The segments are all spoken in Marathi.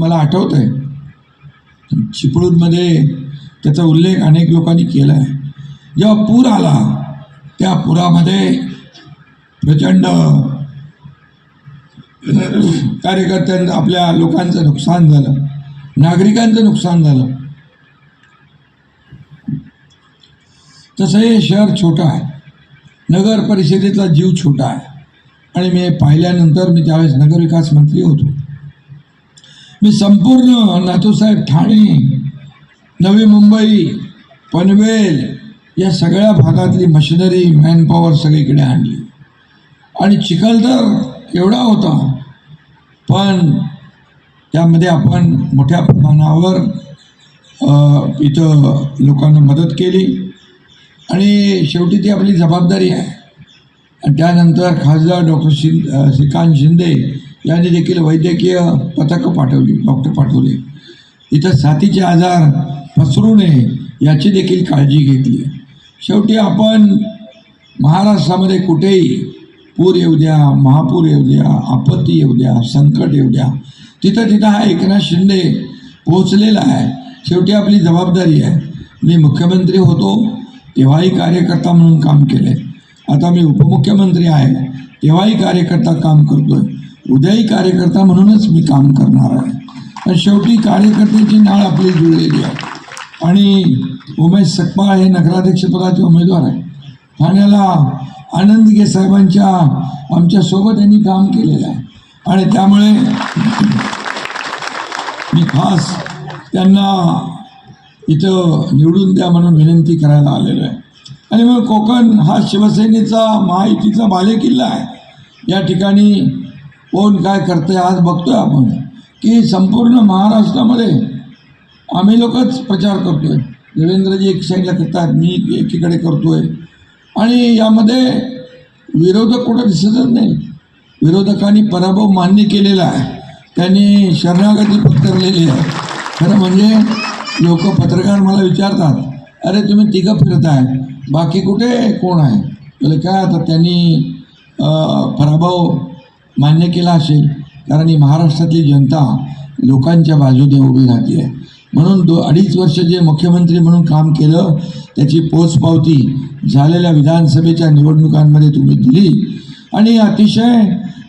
मला आठवत आहे चिपळूणमध्ये त्याचा उल्लेख अनेक लोकांनी केला आहे. जेव्हा पूर आला त्या पुरामध्ये प्रचंड कार्यकर्त्यांचं आपल्या लोकांचं नुकसान झालं. नागरिकांचं नुकसान झालं. तसं हे शहर छोटं आहे. नगर परिषदेचा जीव छोटा आहे. आणि मी पाहिल्यानंतर मी त्यावेळेस नगरविकास मंत्री होतो. मी संपूर्ण नातूसाहेब ठाणे नवी मुंबई पनवेल या सगळ्या भागातली मशिनरी मॅनपॉवर सगळीकडे आणली. आणि चिखल तर एवढा होता पण त्यामध्ये आपण मोठ्या प्रमाणावर इथं लोकांना मदत केली. आणि शेवटी ती आपली जबाबदारी आहे. आणि त्यानंतर खासदार डॉक्टर शिं श्रीकांत शिंदे यांनी देखील वैद्यकीय पथकं पाठवली डॉक्टर पाठवले. इथं साथीचे आजार पसरू नये याची देखील काळजी घेतली. शेवटी आपण महाराष्ट्रामध्ये कुठेही पूर येऊ द्या महापूर येऊ द्या आपत्ती येऊ द्या संकट येऊ द्या तिथं तिथं हा एकनाथ शिंदे पोहोचलेला आहे. शेवटी आपली जबाबदारी आहे. मी मुख्यमंत्री होतो तेव्हाही कार्यकर्ता म्हणून काम केलं आहे आता मी उपमुख्यमंत्री आहे तेव्हाही कार्यकर्ता काम करतो आहे उद्याही कार्यकर्ता म्हणूनच मी काम करणार आहे. पण शेवटी कार्यकर्त्याची नाळ आपली जुळलेली आहे. आणि उमेश सकपाळ हे नगराध्यक्षपदाचे उमेदवार आहे ठाण्याला आनंदगे साहेबांच्या आमच्यासोबत यांनी काम केलेलं आहे. आणि त्यामुळे मी खास त्यांना इथं निवडून द्या म्हणून विनंती करायला आलेलो आहे. आणि मग कोकण हा शिवसेनेचा महायुतीचा बालेकिल्ला आहे. या ठिकाणी कोण काय करतंय आज बघतोय आपण. की संपूर्ण महाराष्ट्रामध्ये आम्ही लोकच प्रचार करतोय. देवेंद्रजी एक साईडला करतात मी एकीकडे करतोय. आणि यामध्ये विरोधक कुठं दिसतच नाही. विरोधकांनी पराभव मान्य केलेला आहे. त्यांनी शरणागती पत्करलेली आहे. खरं म्हणजे लोक पत्रकार मला विचारतात अरे तुम्ही तिघं फिरताय बाकी कुठे कोण आहे? म्हणजे काय आता त्यांनी पराभव मान्य केला असेल. कारण ही महाराष्ट्रातली जनता लोकांच्या बाजूने उभी राहते आहे म्हणून दो अडीच वर्ष जे मुख्यमंत्री म्हणून काम केलं त्याची पोचपावती झालेल्या विधानसभेच्या निवडणुकांमध्ये तुम्ही दिली. आणि अतिशय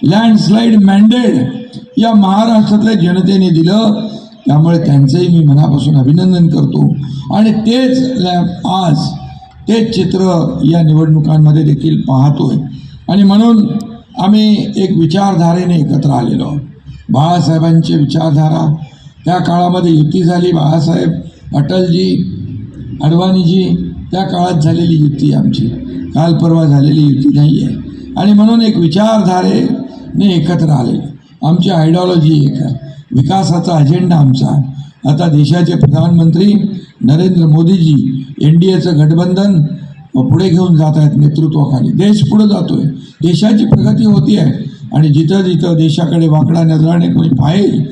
लँडस्लाईड मॅन्डेट या महाराष्ट्रातल्या जनतेने दिलं. त्यामुळे त्यांचंही मी मनापासून अभिनंदन करतो. आणि तेच लॅ- आज तेच चित्र या निवडणुकांमध्ये देखील पाहतोय. आणि म्हणून आम्ही एक विचारधारेने एकत्र आलेलो. बाळासाहेबांची विचारधारा. त्या काळामध्ये युती झाली. बाळासाहेब अटलजी अडवाणीजी त्या काळात झालेली युती आमची. काल परवा झालेली युती नाही आहे आणि म्हणून एक विचारधारेने एकत्र आलेलं आमची आयडिओलॉजी एक आहे. विकासाचा अजेंडा आमचा आता देशाचे प्रधानमंत्री नरेंद्र मोदीजी एन डी एचं गठबंधन पुढे घेऊन जात आहेत नेतृत्वाखाली. देश पुढे जातोय. देशाची प्रगती होती आहे. आणि जिथं जिथं देशाकडे वाकडा नजराने कोणी पाहिजे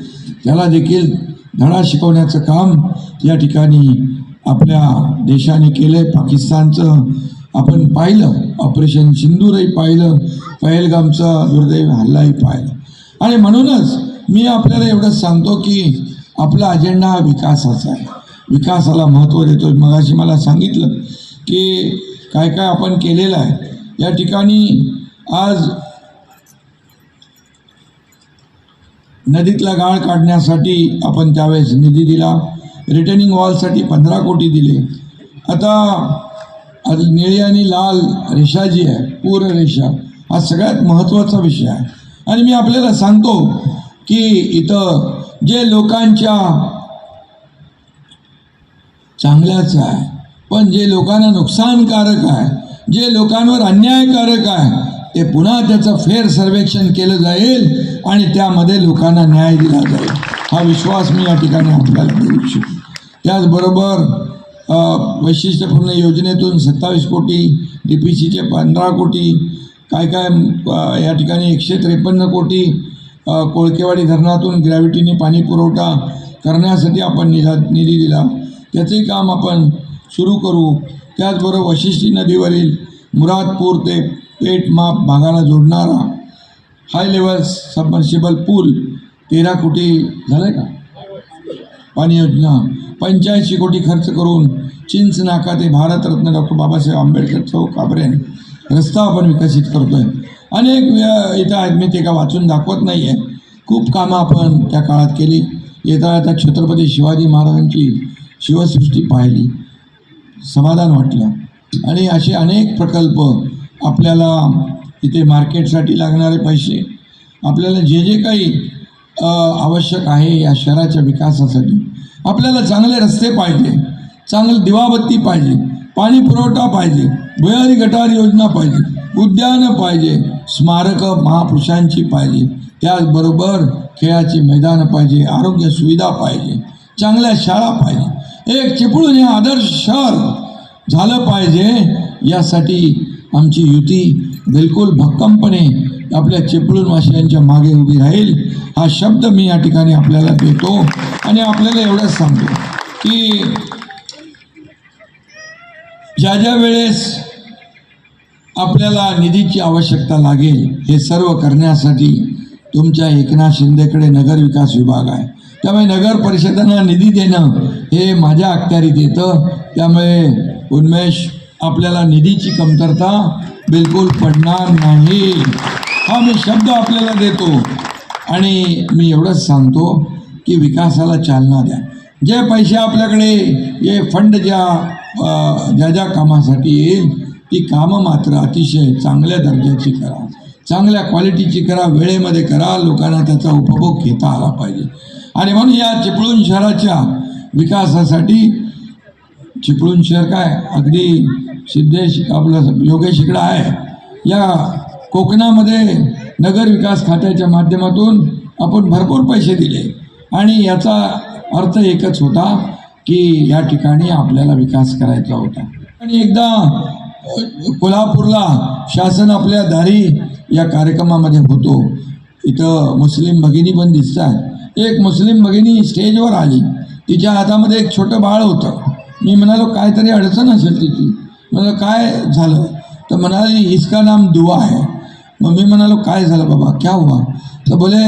त्याला देखील धडा शिकवण्याचं काम या ठिकाणी आपल्या देशाने केलं पाकिस्तानचं आपण पाहिलं. ऑपरेशन सिंदूरही पाहिलं. पहलगामचा दुर्दैव हल्लाही पाहिलं. आणि म्हणूनच मी आपल्याला एवढंच सांगतो की आपला अजेंडा हा विकासाचा आहे. विकासाला महत्त्व देतो मगाशी मला सांगितलं की काय काय आपण केलेलं आहे. या ठिकाणी आज नदीतला गाळ काढण्यासाठी आपण त्यावेळेस निधी दिला. रिटर्निंग वॉलसाठी पंधरा कोटी दिले. आता निळी आणि लाल रेषा जी आहे पूर रेषा हा सगळ्यात महत्त्वाचा विषय आहे. आणि मी आपल्याला सांगतो की इथं जे लोकांच्या चांगल्याच आहे पण जे लोकांना नुकसानकारक आहे जे लोकांवर अन्यायकारक आहे ते पुन्हा त्याचं फेर सर्वेक्षण केलं जाईल आणि त्यामध्ये लोकांना न्याय दिला जाईल. हा विश्वास मी या ठिकाणी आपल्याला देऊ इच्छितो. त्याचबरोबर वैशिष्ट्यपूर्ण योजनेतून सत्तावीस कोटी डी पी सीचे पंधरा कोटी काय काय या ठिकाणी एकशे त्रेपन्न कोटी कोळकेवाडी धरणातून ग्रॅव्हिटीने पाणी पुरवठा करण्यासाठी आपण निधा निधी दिला. त्याचंही काम आपण सुरू करू. त्याचबरोबर वशिष्ठी नदीवरील मुरादपूर ते पेट माप भागाला जोडणारा हाय लेवल सबमर्शिबल पूल तेरा कोटी झालं का? पाणी योजना. पंच्याऐंशी कोटी खर्च करून चिंच नाका ते भारतरत्न डॉक्टर बाबासाहेब आंबेडकर चौक आबरेन रस्ता आपण विकसित करतो आहे अनेक इथं आहेत मी ते का वाचून दाखवत नाही आहे खूप कामं आपण त्या काळात केली. येता येता छत्रपती शिवाजी महाराजांची शिवसृष्टी पाहिली. समाधान वाटलं. आणि असे अनेक प्रकल्प आपल्याला इथे मार्केटसाठी लागणारे पैसे आपल्याला जे जे काही आवश्यक आहे या शहराच्या विकासासाठी आपल्याला चांगले रस्ते पाहिजे चांगली दिवाबत्ती पाहिजे पाणी पुरवठा पाहिजे भुयारी गटार योजना पाहिजे उद्यानं पाहिजे स्मारकं महापुरुषांची पाहिजे त्याचबरोबर खेळाची मैदानं पाहिजे आरोग्य सुविधा पाहिजे चांगल्या शाळा पाहिजे. एक चिपळूण हे आदर्श शहर झालं पाहिजे. यासाठी आमची युती बिलकुल भक्कमपणे आपल्या चिपळूण वाशियांच्या मागे उभी राहील. हा शब्द मी या ठिकाणी आपल्याला देतो आणि आपल्याला एवढंच सांगतो की ज्या ज्या वेळेस आपल्याला निधीची आवश्यकता लागेल हे सर्व करण्यासाठी तुमच्या एकनाथ शिंदेकडे नगर विकास विभाग आहे. त्यामुळे नगर परिषदांना निधी देणं हे माझ्या अखत्यारीत येतं. त्यामुळे उन्मेष आपल्याला निधीची कमतरता बिलकुल पडणार नाही. हा मी शब्द आपल्याला देतो आणि मी एवढंच सांगतो की विकासाला चालना द्या. जे पैसे आपल्याकडे हे फंड ज्या ज्या ज्या कामासाठी येईल ती कामं मात्र अतिशय चांगल्या दर्जाची करा. चांगल्या क्वालिटीची करा वेळेमध्ये करा लोकांना त्याचा उपभोग घेता आला पाहिजे. आणि म्हणून या चिपळूण शहराच्या विकासासाठी चिपळूण शहर काय? अगदी सिद्धेश आपलं योगेश इकडं आहे. या कोकणामध्ये नगर विकास खात्याच्या माध्यमातून आपण भरपूर पैसे दिले. आणि याचा अर्थ एकच होता की या ठिकाणी आपल्याला विकास करायचा होता. आणि एकदा कोल्हापूरला शासन आपल्या दारी या कार्यक्रमामध्ये होतो. इथं मुस्लिम भगिनी पण दिसतात एक मुस्लिम भगिनी स्टेजवर आली. तिच्या हातामध्ये एक छोटं बाळ होतं. मी म्हणालो काहीतरी अडचण असेल तिची. मला काय झालं? तर म्हणाली इसका नाम दुआ आहे. मग मी म्हणालो काय झालं बाबा? क्या हुआ? तर बोले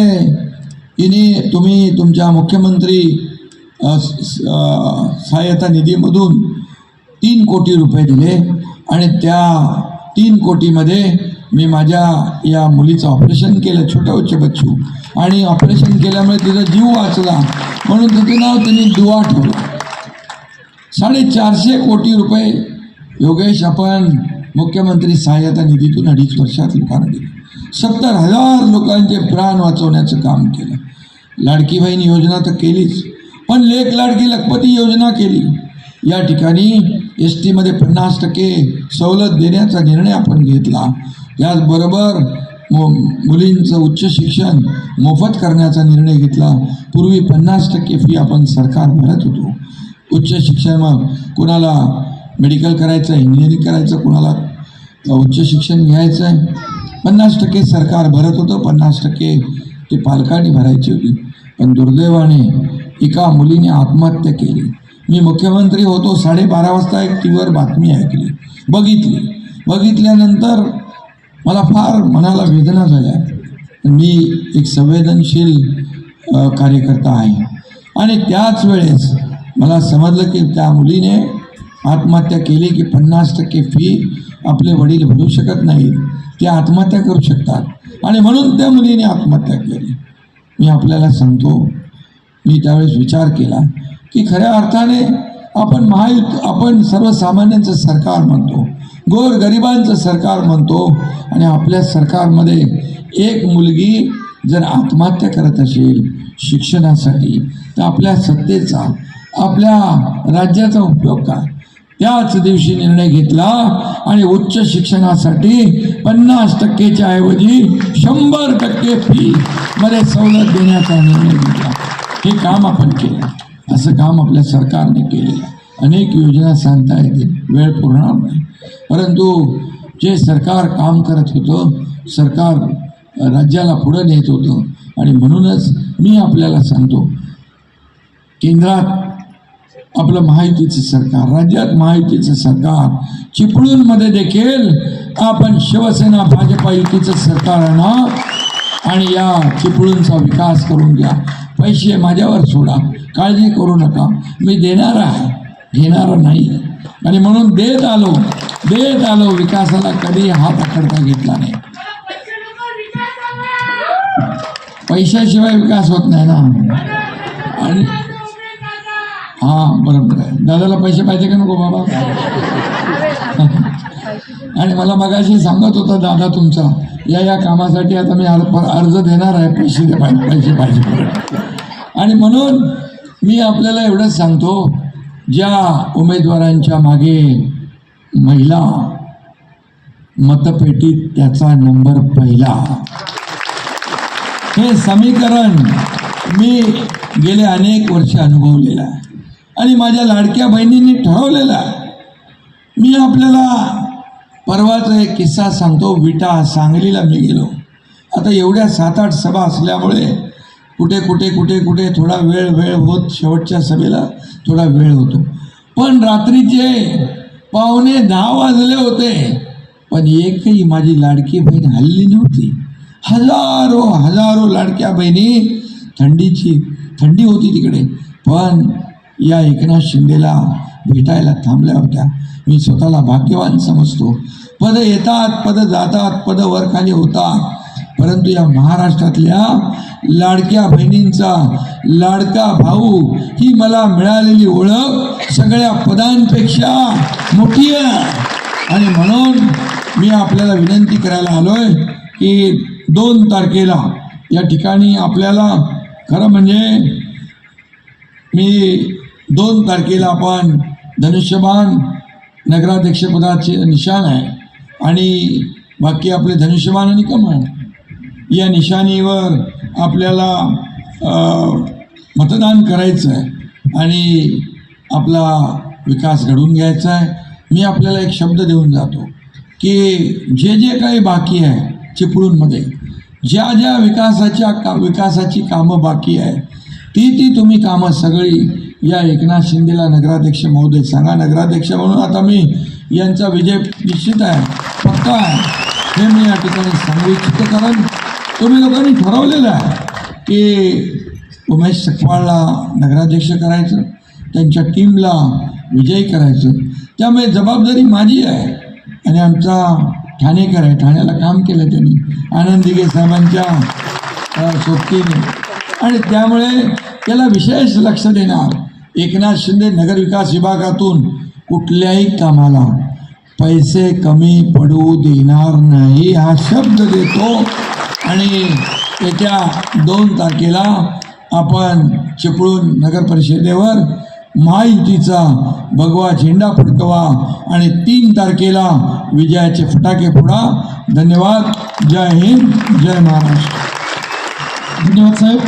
इनी तुम्ही तुमच्या मुख्यमंत्री सहाय्यता निधीमधून तीन कोटी रुपये दिले आणि त्या तीन कोटीमध्ये मी माझ्या या मुलीचं ऑपरेशन केलं छोटं उच्च बच्चू. आणि ऑपरेशन केल्यामुळे तिचा जीव वाचला. म्हणून तिचं नाव त्यांनी दुवा ठेवलं. साडेचारशे कोटी रुपये योगेश आपण मुख्यमंत्री सहाय्यता निधीतून अडीच वर्षात लोकांना दिले. सत्तर हजार लोकांचे प्राण वाचवण्याचं काम केलं. लाडकी बहीण योजना तर केलीच. पण लेख लाडकी लखपती योजना केली. या ठिकाणी एस टीमध्ये पन्नास टक्के सवलत देण्याचा निर्णय आपण घेतला. त्याचबरोबर मु मुलींचं उच्च शिक्षण मोफत करण्याचा निर्णय घेतला. पूर्वी पन्नास टक्के फी आपण सरकार भरत होतो. उच्च शिक्षण मग कुणाला मेडिकल करायचं इंजिनिअरिंग करायचं कुणाला उच्च शिक्षण घ्यायचं आहे पन्नास टक्के सरकार भरत होतं. पन्नास टक्के ते पालकांनी भरायची होती. पण दुर्दैवाने एका मुलीने आत्महत्या केली. मी मुख्यमंत्री होतो साडेबारा वाजता एक टी बातमी ऐकली. बघितली. बघितल्यानंतर मला फार मनाला वेदना झाल्या. मी एक संवेदनशील कार्यकर्ता आहे. आणि त्याच वेळेस मला समजलं की त्या मुलीने आत्महत्या केली की पन्नास टक्के फी आपले वडील भरू शकत नाहीत. ते आत्महत्या करू शकतात. आणि म्हणून त्या मुलीने आत्महत्या केली. मी आपल्याला सांगतो मी त्यावेळेस विचार केला की खऱ्या अर्थाने आपण महायुत आपण सर्वसामान्यांचं सरकार म्हणतो. गोर गरिबांचं सरकार म्हणतो आणि आपल्या सरकारमध्ये एक मुलगी जर आत्महत्या करत असेल शिक्षणासाठी तर आपल्या सत्तेचा आपल्या राज्याचा उपयोग काय त्याच दिवशी निर्णय घेतला आणि उच्च शिक्षणासाठी पन्नास टक्केच्या ऐवजी शंभर टक्के फी मध्ये सवलत देण्याचा निर्णय घेतला. हे काम आपण केलं. असं काम आपल्या सरकारने केलेलं अनेक योजना सांगता येतील. वेळ पूर्ण नाही. परंतु जे सरकार काम करत होतं सरकार राज्याला पुढं नेत होतं. आणि म्हणूनच मी आपल्याला सांगतो केंद्रात आपलं महायुतीचं सरकार राज्यात महायुतीचं सरकार चिपळूणमध्ये देखील आपण शिवसेना भाजपा युतीचं सरकार आणा आणि या चिपळूणचा विकास करून घ्या. पैसे माझ्यावर सोडा. काळजी करू नका. मी देणार आहे. घेणार नाही. आणि म्हणून देत आलो. वेळ आलो विकासाला कधी हात आखडता घेतला नाही. पैशाशिवाय विकास होत नाही ना. आणि हां बरोबर आहे. दादाला पैसे पाहिजे का नको बाबा? आणि मला मगाशी सांगत होता दादा तुमचा या या कामासाठी आता मी अर्ज अर्ज देणार आहे पैसे दे पाहिजे पैसे पाहिजे आणि म्हणून मी आपल्याला एवढंच सांगतो ज्या उमेदवारांच्या मागे महिला मतपेटीत त्याचा नंबर पहिला. हे समीकरण मी गेले अनेक वर्ष अनुभवलेलं आहे. आणि माझ्या लाडक्या बहिणींनी ठरवलेलं आहे. मी आपल्याला परवाचा एक किस्सा सांगतो. विटा सांगलीला मी गेलो. आता एवढ्या सात आठ सभा असल्यामुळे कुठे कुठे कुठे कुठे थोडा वेळ वेळ होत शेवटच्या सभेला थोडा वेळ होतो. पण रात्रीचे पावणे दहा वाजले होते. पण एकही माझी लाडकी बहीण हल्ली नव्हती. हजारो हजारो लाडक्या बहिणी थंडीची थंडी होती तिकडे. पण या एकनाथ शिंदेला भेटायला थांबल्या होत्या. मी स्वतःला भाग्यवान समजतो. पद येतात पद जातात पद वरखाली होतात. परंतु या महाराष्ट्रातल्या लाडक्या बहिणींचा लाडका भाऊ ही मला मिळालेली ओळख सगळ्या पदांपेक्षा मोठी आहे आणि म्हणून मी आपल्याला विनंती करायला आलोय की दोन तारखेला या ठिकाणी आपल्याला खरं म्हणजे मी दोन तारखेला आपण धनुष्यबाण नगराध्यक्षपदाचे निशाण आहे आणि बाकी आपले धनुष्यबाण आणि कमळ या निशाणीवर आपल्याला मतदान करायचं आहे आणि आपला विकास घडवून घ्यायचा आहे. मी आपल्याला एक शब्द देऊन जातो की जे जे काही बाकी आहे चिपळूणमध्ये ज्या ज्या विकासाच्या का विकासाची कामं बाकी आहे ती ती तुम्ही कामं सगळी या एकनाथ शिंदेला नगराध्यक्ष महोदय सांगा नगराध्यक्ष म्हणून. आता मी यांचा विजय निश्चित आहे पक्का आहे. हे मी या ठिकाणी सांगू इच्छितो कारण तुम्ही लोकांनी ठरवलेलं आहे की उमेश सकवाळला नगराध्यक्ष करायचं त्यांच्या टीमला विजयी करायचं. त्यामुळे जबाबदारी माझी आहे. आणि आमचा ठाणेकर आहे. ठाण्याला काम केलं त्यांनी. आनंद दिघे साहेबांच्या सोबतीने. आणि त्यामुळे त्याला विशेष लक्ष देणार एकनाथ शिंदे नगरविकास विभागातून कुठल्याही कामाला. पैसे कमी पडू देणार नाही हा शब्द देतो. आणि येत्या दोन तारखेला आपण चिपळूण नगर परिषदेवर महायुतीचा भगवा झेंडा फडकवा आणि तीन तारखेला विजयाचे फटाके फोडा. धन्यवाद. जय हिंद. जय महाराष्ट्र. धन्यवाद साहेब.